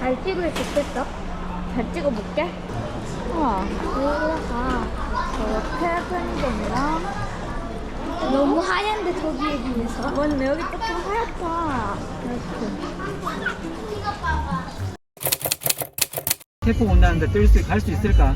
잘 찍을 수 있겠어? 잘 찍어볼게. 우와. 우와. 저렇게 편의점이랑. 너무 하얀데 저기에 비해서. 맞네, 여기 조금 하얗다. 태풍 온다는데 뜰 수, 갈 수 있을까?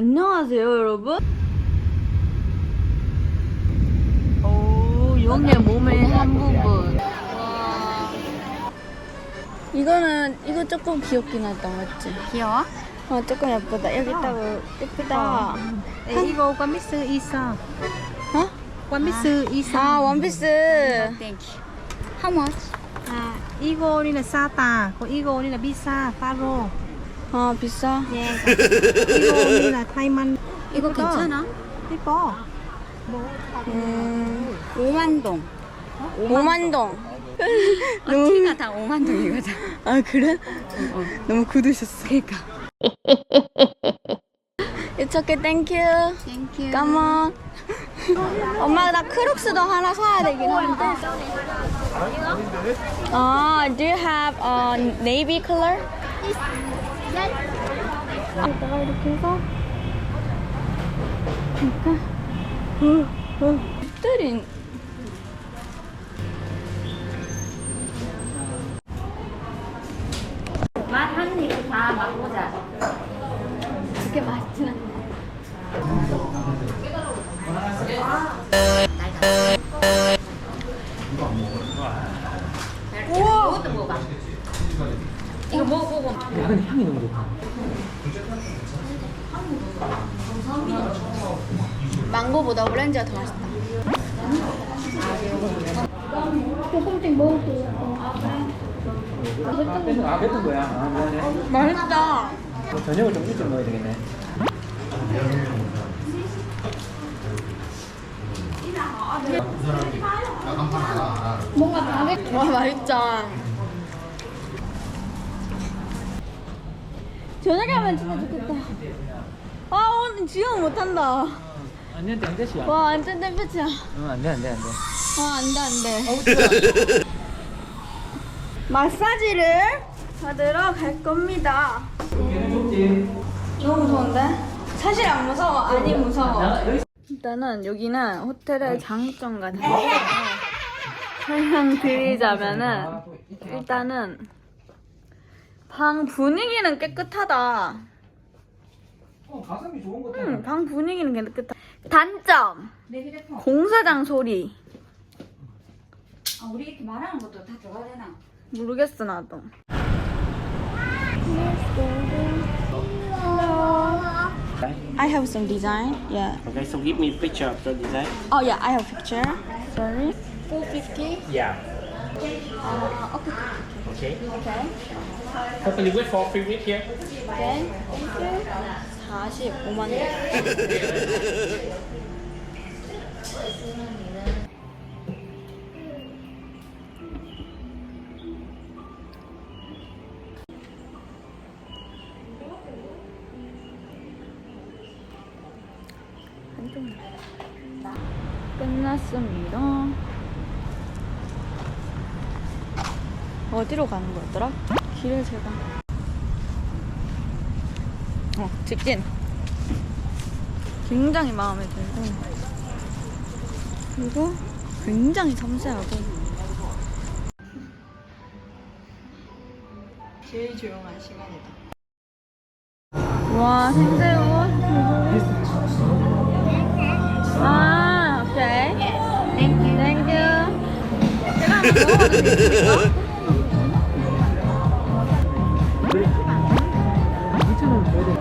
안녕하세요, 여러분. 오, 용의 몸의 한 부분. 와. 이거는, 이거 조금 귀엽긴 하다, 맞지? 귀여워? 어, 조금 예쁘다. 여기 있다고, 예쁘다. 에, 이거 원피스 있어. 어? 원피스 있어. 아, 원피스. Thank you. How much? 아, 이거 우리는 싸다. 그 이거 우리는 비싸. 바로. 아, 비싸? 예. 이거 타이만. 이거 괜찮아? 이뻐. 음, 5만 동. 5만 동. 티가 다 5만 동이거든. 아, 그래? 너무 굳으셨어. 그니까. It's okay, thank you. Thank you. Come on. 엄마, 나 크록스도 하나 사야 되긴 한데. 아, do you have a navy color? 아, 내가 이렇게 해서. 그니까. 어, 어. 들이 맛한 입 다 맛보자. 그렇게 맛있진. 이거 먹어보고. 야, 근데 향이 너무 좋다. 망고보다 오렌지가 더 맛있다. 조금씩 먹을게. 아, 아, 뺐던 거야. 아, 미안해. 맛있다. 뭐 저녁을 좀 일찍 먹어야 되겠네. 뭔가 다르게. 와 맛있다. 저녁에 하면 진짜 좋겠다. 아 오늘 지금 못한다. 안 돼, 안 돼, 시야. 와 완전 땡볕이야. 응, 안 돼, 안 돼, 안 돼. 와 안돼 안 돼. 마사지를 받으러 갈 겁니다. 너무 무서운데? 사실 안 무서워. 아니 무서워. 일단은 여기는 호텔의 장점 같은 거 설명 드리자면은 일단은 방 분위기는 깨끗하다. 어, 가성비 좋은 것 같아. 음, 방 분위기는 깨끗하다. 단점 공사장 소리. 아, 우리 이렇게 말하는 것도 다 들어가야 되나? 모르겠어 나도. I have some design. Yeah. Okay, so give me a picture of the design. Oh yeah, I have picture. Sorry. 450. Yeah. Uh, okay. Okay. Okay. Totally wait for three weeks here. Okay. Thank you. 45만 원. 끝났습니다. 어디로 가는 거였더라? 길을 제가. 어, 직진. 굉장히 마음에 들고. 그리고 굉장히 섬세하고. 제일 조용한 시간이다. 와, 생새우. 아, 오케이. 땡큐. 땡큐. 제가 먹어봐도 되겠습니까? 嗯有点